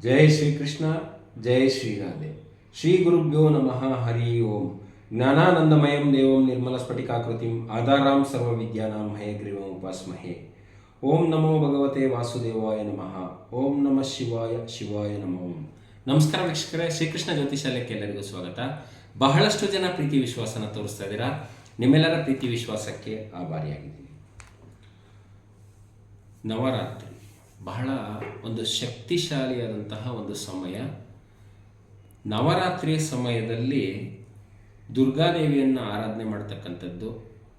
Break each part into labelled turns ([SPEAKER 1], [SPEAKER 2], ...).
[SPEAKER 1] ಜೈ ಶ್ರೀಕೃಷ್ಣ ಜಯ ಶ್ರೀರಾಧೆ. ಶ್ರೀ ಗುರುಭ್ಯೋ ನಮಃ, ಹರಿ ಓಂ. ಜ್ಞಾನಾನಂದಮಯಂ ದೇವಂ ನಿರ್ಮಲ ಸ್ಫಟಿಕಾಕೃತಿಂ ಆಧಾರಾಂ ಸರ್ವ ವಿದ್ಯಾನಾಂ ಹಯಗ್ರೀವಂ ಉಪಾಸ್ಮಹೇ. ಓಂ ನಮೋ ಭಗವತೆ ವಾಸುದೇವಾಯ ನಮಃ. ಓಂ ನಮಃ ಶಿವಾಯ ಶಿವಾಯ ನಮೋ. ನಮಸ್ಕಾರ ವೀಕ್ಷಕರೇ, ಶ್ರೀಕೃಷ್ಣ ಜ್ಯೋತಿಷಾಲಯಕ್ಕೆ ಎಲ್ಲರಿಗೂ ಸ್ವಾಗತ. ಬಹಳಷ್ಟು ಜನ ಪ್ರೀತಿ ವಿಶ್ವಾಸನ ತೋರಿಸ್ತಾ ಇದ್ದೀರಾ. ನಿಮ್ಮೆಲ್ಲರ ಪ್ರೀತಿ ವಿಶ್ವಾಸಕ್ಕೆ ಆಭಾರಿಯಾಗಿದ್ದೀನಿ. ನವರಾತ್ರಿ. ಬಹಳ ಒಂದು ಶಕ್ತಿಶಾಲಿಯಾದಂತಹ ಒಂದು ಸಮಯ. ನವರಾತ್ರಿಯ ಸಮಯದಲ್ಲಿ ದುರ್ಗಾದೇವಿಯನ್ನು ಆರಾಧನೆ ಮಾಡ್ತಕ್ಕಂಥದ್ದು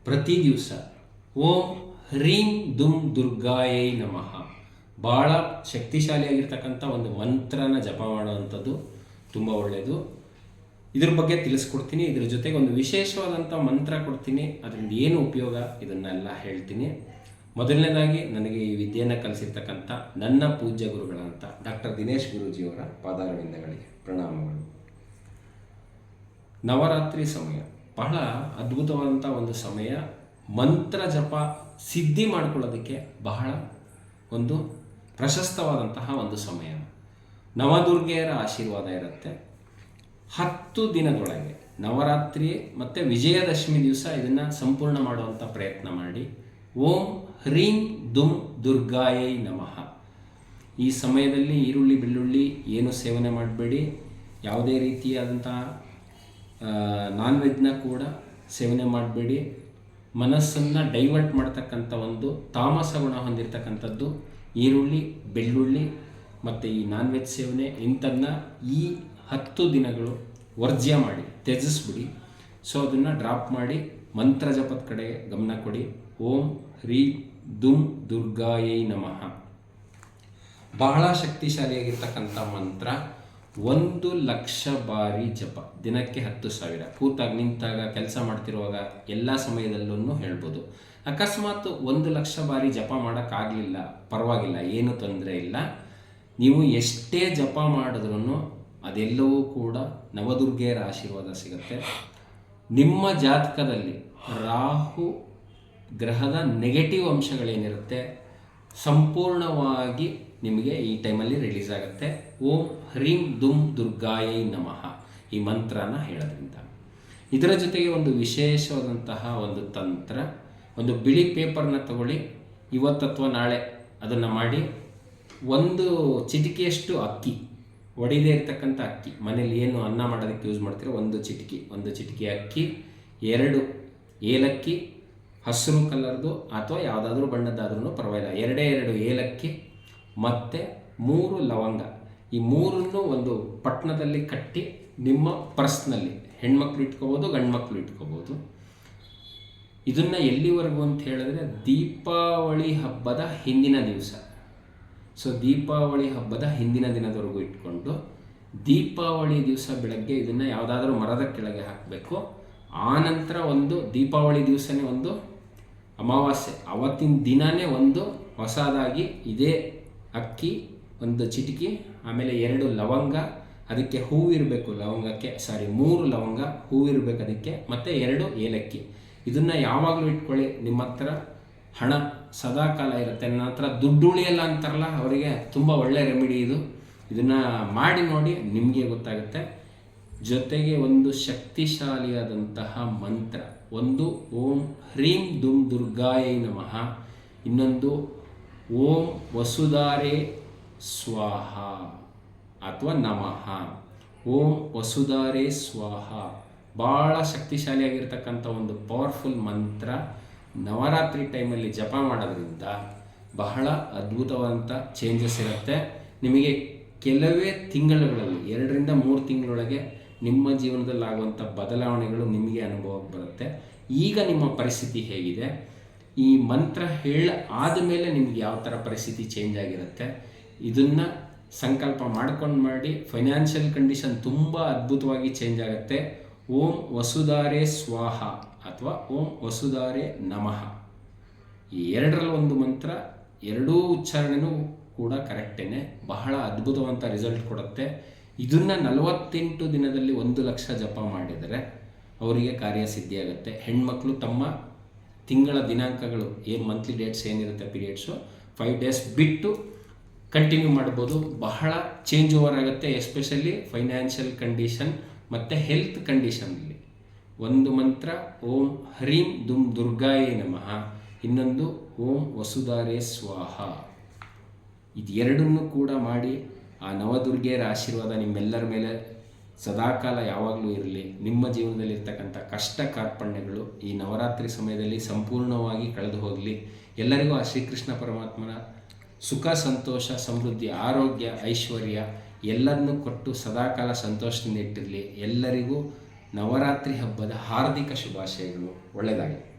[SPEAKER 1] ಪ್ರತಿ ದಿವಸ. ಓಂ ಹ್ರೀಂ ದುಂ ದುರ್ಗಾಯೈ ನಮಃ. ಭಾಳ ಶಕ್ತಿಶಾಲಿಯಾಗಿರ್ತಕ್ಕಂಥ ಒಂದು ಮಂತ್ರನ ಜಪ ಮಾಡುವಂಥದ್ದು ತುಂಬ ಒಳ್ಳೆಯದು ಇದ್ರ ಬಗ್ಗೆ ತಿಳಿಸ್ಕೊಡ್ತೀನಿ. ಇದ್ರ ಜೊತೆಗೆ ಒಂದು ವಿಶೇಷವಾದಂಥ ಮಂತ್ರ ಕೊಡ್ತೀನಿ. ಅದರಿಂದ ಏನು ಉಪಯೋಗ? ಇದನ್ನೆಲ್ಲ ಹೇಳ್ತೀನಿ. ಮೊದಲನೇದಾಗಿ ನನಗೆ ಈ ವಿದ್ಯೆಯನ್ನು ಕಲಿಸಿರ್ತಕ್ಕಂಥ ನನ್ನ ಪೂಜ್ಯ ಗುರುಗಳಂತ ಡಾಕ್ಟರ್ ದಿನೇಶ್ ಗುರೂಜಿಯವರ ಪಾದಾರವಿಂದಗಳಿಗೆ ಪ್ರಣಾಮಗಳು. ನವರಾತ್ರಿ ಸಮಯ. ಬಹಳ ಅದ್ಭುತವಾದಂಥ ಒಂದು ಸಮಯ. ಮಂತ್ರ ಜಪ ಸಿದ್ಧಿ ಮಾಡ್ಕೊಳ್ಳೋದಕ್ಕೆ ಬಹಳ ಒಂದು ಪ್ರಶಸ್ತವಾದಂತಹ ಒಂದು ಸಮಯ. ನವದುರ್ಗೆಯರ ಆಶೀರ್ವಾದ ಇರುತ್ತೆ. ಹತ್ತು ದಿನದೊಳಗೆ ನವರಾತ್ರಿ ಮತ್ತು ವಿಜಯದಶಮಿ ದಿವಸ ಇದನ್ನು ಸಂಪೂರ್ಣ ಮಾಡುವಂಥ ಪ್ರಯತ್ನ ಮಾಡಿ. ಓಂ ಹ್ರೀಂ ದುಂ ದುರ್ಗಾಯೈ ನಮಃ. ಈ ಸಮಯದಲ್ಲಿ ಈರುಳ್ಳಿ, ಬೆಳ್ಳುಳ್ಳಿ ಏನು ಸೇವನೆ ಮಾಡಬೇಡಿ. ಯಾವುದೇ ರೀತಿಯಾದಂತಹ ನಾನ್ ವೆಜ್ನ ಕೂಡ ಸೇವನೆ ಮಾಡಬೇಡಿ. ಮನಸ್ಸನ್ನು ಡೈವರ್ಟ್ ಮಾಡ್ತಕ್ಕಂಥ ಒಂದು ತಾಮಸ ಗುಣ ಹೊಂದಿರತಕ್ಕಂಥದ್ದು ಈರುಳ್ಳಿ, ಬೆಳ್ಳುಳ್ಳಿ ಮತ್ತು ಈ ನಾನ್ ವೆಜ್ ಸೇವನೆ ಇಂಥದನ್ನ ಈ ಹತ್ತು ದಿನಗಳು ವರ್ಜ್ಯ ಮಾಡಿ, ತ್ಯಜಿಸ್ಬಿಡಿ. ಸೊ ಅದನ್ನು ಡ್ರಾಪ್ ಮಾಡಿ, ಮಂತ್ರ ಜಪದ ಕಡೆ ಗಮನ ಕೊಡಿ. ಓಂ ಹ್ರೀ ದುಂ ದುರ್ಗಾಯೈ ನಮಃ. ಬಹಳ ಶಕ್ತಿಶಾಲಿಯಾಗಿರ್ತಕ್ಕಂಥ ಮಂತ್ರ, ಒಂದು ಲಕ್ಷ ಬಾರಿ ಜಪ. ದಿನಕ್ಕೆ ಹತ್ತು ಸಾವಿರ. ಕೂತಾಗ ನಿಂತಾಗ ಕೆಲಸ ಮಾಡ್ತಿರುವಾಗ ಎಲ್ಲ ಸಮಯದಲ್ಲೂ ಹೇಳ್ಬೋದು. ಅಕಸ್ಮಾತ್ ಒಂದು ಲಕ್ಷ ಬಾರಿ ಜಪ ಮಾಡೋಕ್ಕಾಗಲಿಲ್ಲ, ಪರವಾಗಿಲ್ಲ, ಏನು ತೊಂದರೆ ಇಲ್ಲ. ನೀವು ಎಷ್ಟೇ ಜಪ ಮಾಡಿದ್ರೂ ಅದೆಲ್ಲವೂ ಕೂಡ ನವದುರ್ಗೆಯರ ಆಶೀರ್ವಾದ ಸಿಗುತ್ತೆ. ನಿಮ್ಮ ಜಾತಕದಲ್ಲಿ ರಾಹು ಗ್ರಹದ ನೆಗೆಟಿವ್ ಅಂಶಗಳೇನಿರುತ್ತೆ, ಸಂಪೂರ್ಣವಾಗಿ ನಿಮಗೆ ಈ ಟೈಮಲ್ಲಿ ರಿಲೀಸ್ ಆಗುತ್ತೆ. ಓಂ ಹ್ರೀಂ ದುಂ ದುರ್ಗಾಯೈ ನಮಃ ಈ ಮಂತ್ರನ ಹೇಳೋದ್ರಿಂದ. ಇದರ ಜೊತೆಗೆ ಒಂದು ವಿಶೇಷವಾದಂತಹ ಒಂದು ತಂತ್ರ, ಒಂದು ಬಿಳಿ ಪೇಪರ್ನ ತಗೊಳ್ಳಿ. ಇವತ್ತು ಅಥವಾ ನಾಳೆ ಅದನ್ನು ಮಾಡಿ. ಒಂದು ಚಿಟಿಕೆಯಷ್ಟು ಅಕ್ಕಿ, ಒಡೆಯದೇ ಇರ್ತಕ್ಕಂಥ ಅಕ್ಕಿ. ಮನೇಲಿ ಏನು ಅನ್ನ ಮಾಡೋದಕ್ಕೆ ಯೂಸ್ ಮಾಡ್ತೀರೋ ಒಂದು ಚಿಟಿಕೆ ಒಂದು ಚಿಟಿಕೆ ಅಕ್ಕಿ, ಎರಡು ಏಲಕ್ಕಿ ಹಸಿರು ಕಲರ್ದು ಅಥವಾ ಯಾವುದಾದ್ರೂ ಬಣ್ಣದ್ದಾದ್ರೂ ಪರವಾಗಿಲ್ಲ. ಎರಡೇ ಎರಡು ಏಲಕ್ಕಿ, ಮತ್ತು ಮೂರು ಲವಂಗ. ಈ ಮೂರನ್ನು ಒಂದು ಪಟ್ಟಣದಲ್ಲಿ ಕಟ್ಟಿ ನಿಮ್ಮ ಪರ್ಸ್ನಲ್ಲಿ. ಹೆಣ್ಮಕ್ಳು ಇಟ್ಕೋಬೋದು ಗಂಡು ಮಕ್ಕಳು ಇಟ್ಕೋಬೋದು. ಇದನ್ನು ಎಲ್ಲಿವರೆಗೂ ಅಂತ ಹೇಳಿದ್ರೆ ದೀಪಾವಳಿ ಹಬ್ಬದ ಹಿಂದಿನ ದಿವಸ. ಸೊ ದೀಪಾವಳಿ ಹಬ್ಬದ ಹಿಂದಿನ ದಿನದವರೆಗೂ ಇಟ್ಕೊಂಡು ದೀಪಾವಳಿ ದಿವಸ ಬೆಳಗ್ಗೆ ಇದನ್ನು ಯಾವುದಾದ್ರೂ ಮರದ ಕೆಳಗೆ ಹಾಕಬೇಕು. ಆನಂತರ ಒಂದು ದೀಪಾವಳಿ ದಿವಸನೇ ಒಂದು ಅಮಾವಾಸ್ಯೆ. ಅವತ್ತಿನ ದಿನವೇ ಒಂದು ಹೊಸದಾಗಿ ಇದೇ ಅಕ್ಕಿ, ಒಂದು ಚಿಟಿಕಿ, ಆಮೇಲೆ ಎರಡು ಲವಂಗ, ಅದಕ್ಕೆ ಹೂವಿರಬೇಕು ಲವಂಗಕ್ಕೆ ಸಾರಿ ಮೂರು ಲವಂಗ ಹೂವಿರಬೇಕು ಅದಕ್ಕೆ, ಮತ್ತು ಎರಡು ಏಲಕ್ಕಿ. ಇದನ್ನು ಯಾವಾಗಲೂ ಇಟ್ಕೊಳ್ಳಿ, ನಿಮ್ಮ ಹತ್ರ ಹಣ ಸದಾ ಕಾಲ ಇರುತ್ತೆ. ನನ್ನ ಹತ್ರ ದುಡ್ಡು ಉಳಿಯಲ್ಲ ಅಂತಾರಲ್ಲ, ಅವರಿಗೆ ತುಂಬ ಒಳ್ಳೆ ರೆಮಿಡಿ ಇದು. ಇದನ್ನು ಮಾಡಿ ನೋಡಿ ನಿಮಗೆ ಗೊತ್ತಾಗುತ್ತೆ. ಜೊತೆಗೆ ಒಂದು ಶಕ್ತಿಶಾಲಿಯಾದಂತಹ ಮಂತ್ರ. ಒಂದು ಓಂ ಹ್ರೀಂ ದುಂ ದುರ್ಗಾಯೈ ನಮಃ. ಇನ್ನೊಂದು ಓಂ ವಸುಧಾರೆ ಸ್ವಾಹ ಅಥವಾ ನಮಃ. ಓಂ ವಸುಧಾರೆ ಸ್ವಾಹ. ಭಾಳ ಶಕ್ತಿಶಾಲಿಯಾಗಿರ್ತಕ್ಕಂಥ ಒಂದು ಪವರ್ಫುಲ್ ಮಂತ್ರ ನವರಾತ್ರಿ ಟೈಮಲ್ಲಿ ಜಪ ಮಾಡೋದ್ರಿಂದ ಬಹಳ ಅದ್ಭುತವಾದಂಥ ಚೇಂಜಸ್ ಇರುತ್ತೆ. ನಿಮಗೆ ಕೆಲವೇ ತಿಂಗಳುಗಳಲ್ಲಿ, ಎರಡರಿಂದ ಮೂರು ತಿಂಗಳೊಳಗೆ ನಿಮ್ಮ ಜೀವನದಲ್ಲಿ ಆಗುವಂಥ ಬದಲಾವಣೆಗಳು ನಿಮಗೆ ಅನುಭವಕ್ಕೆ ಬರುತ್ತೆ. ಈಗ ನಿಮ್ಮ ಪರಿಸ್ಥಿತಿ ಹೇಗಿದೆ? ಈ ಮಂತ್ರ ಹೇಳ ಆದಮೇಲೆ ನಿಮ್ಗೆ ಯಾವ ಥರ ಪರಿಸ್ಥಿತಿ ಚೇಂಜ್ ಆಗಿರುತ್ತೆ? ಇದನ್ನು ಸಂಕಲ್ಪ ಮಾಡ್ಕೊಂಡು ಮಾಡಿ ಫೈನಾನ್ಷಿಯಲ್ ಕಂಡೀಷನ್ ತುಂಬ ಅದ್ಭುತವಾಗಿ ಚೇಂಜ್ ಆಗುತ್ತೆ. ಓಂ ವಸುಧಾರೆ ಸ್ವಾಹ ಅಥವಾ ಓಂ ವಸುಧಾರೆ ನಮಃ. ಈ ಎರಡರಲ್ಲಿ ಒಂದು ಮಂತ್ರ, ಎರಡೂ ಉಚ್ಚಾರಣೆನೂ ಕೂಡ ಕರೆಕ್ಟೇನೆ ಬಹಳ ಅದ್ಭುತವಂತ ರಿಸಲ್ಟ್ ಕೊಡುತ್ತೆ. ಇದನ್ನು ನಲವತ್ತೆಂಟು ದಿನದಲ್ಲಿ ಒಂದು ಲಕ್ಷ ಜಪ ಮಾಡಿದರೆ ಅವರಿಗೆ ಕಾರ್ಯಸಿದ್ಧಿಯಾಗುತ್ತೆ ಹೆಣ್ಮಕ್ಳು ತಮ್ಮ ತಿಂಗಳ ದಿನಾಂಕಗಳು, ಏನು ಮಂತ್ಲಿ ಡೇಟ್ಸ್ ಏನಿರುತ್ತೆ ಪೀರಿಯಡ್ಸು ಫೈವ್ ಡೇಸ್ ಬಿಟ್ಟು ಕಂಟಿನ್ಯೂ ಮಾಡ್ಬೋದು. ಬಹಳ ಚೇಂಜ್ ಓವರ್ ಆಗುತ್ತೆ ಎಸ್ಪೆಷಲಿ ಫೈನಾನ್ಷಿಯಲ್ ಕಂಡೀಷನ್ ಮತ್ತು ಹೆಲ್ತ್ ಕಂಡೀಷನಲ್ಲಿ ಒಂದು ಮಂತ್ರ, ಓಂ ಹರೀಂ ದುಮ್ ದುರ್ಗಾಯೇ ನಮಃ. ಇನ್ನೊಂದು, ಓಂ ವಸುಧಾರೇ ಸ್ವಾಹ. ಇದೆರಡನ್ನೂ ಕೂಡ ಮಾಡಿ ಆ ನವದುರ್ಗೆಯರ ಆಶೀರ್ವಾದ ನಿಮ್ಮೆಲ್ಲರ ಮೇಲೆ ಸದಾಕಾಲ ಯಾವಾಗಲೂ ಇರಲಿ. ನಿಮ್ಮ ಜೀವನದಲ್ಲಿರ್ತಕ್ಕಂಥ ಕಷ್ಟ ಕಾರ್ಪಣ್ಯಗಳು ಈ ನವರಾತ್ರಿ ಸಮಯದಲ್ಲಿ ಸಂಪೂರ್ಣವಾಗಿ ಕಳೆದು ಹೋಗಲಿ. ಎಲ್ಲರಿಗೂ ಆ ಶ್ರೀಕೃಷ್ಣ ಪರಮಾತ್ಮನ ಸುಖ, ಸಂತೋಷ, ಸಮೃದ್ಧಿ, ಆರೋಗ್ಯ, ಐಶ್ವರ್ಯ ಎಲ್ಲರನ್ನೂ ಕೊಟ್ಟು ಸದಾಕಾಲ ಸಂತೋಷದಿಂದ ಇಟ್ಟಿರಲಿ. ಎಲ್ಲರಿಗೂ ನವರಾತ್ರಿ ಹಬ್ಬದ ಹಾರ್ದಿಕ ಶುಭಾಶಯಗಳು. ಒಳ್ಳೆಯದಾಗಲಿ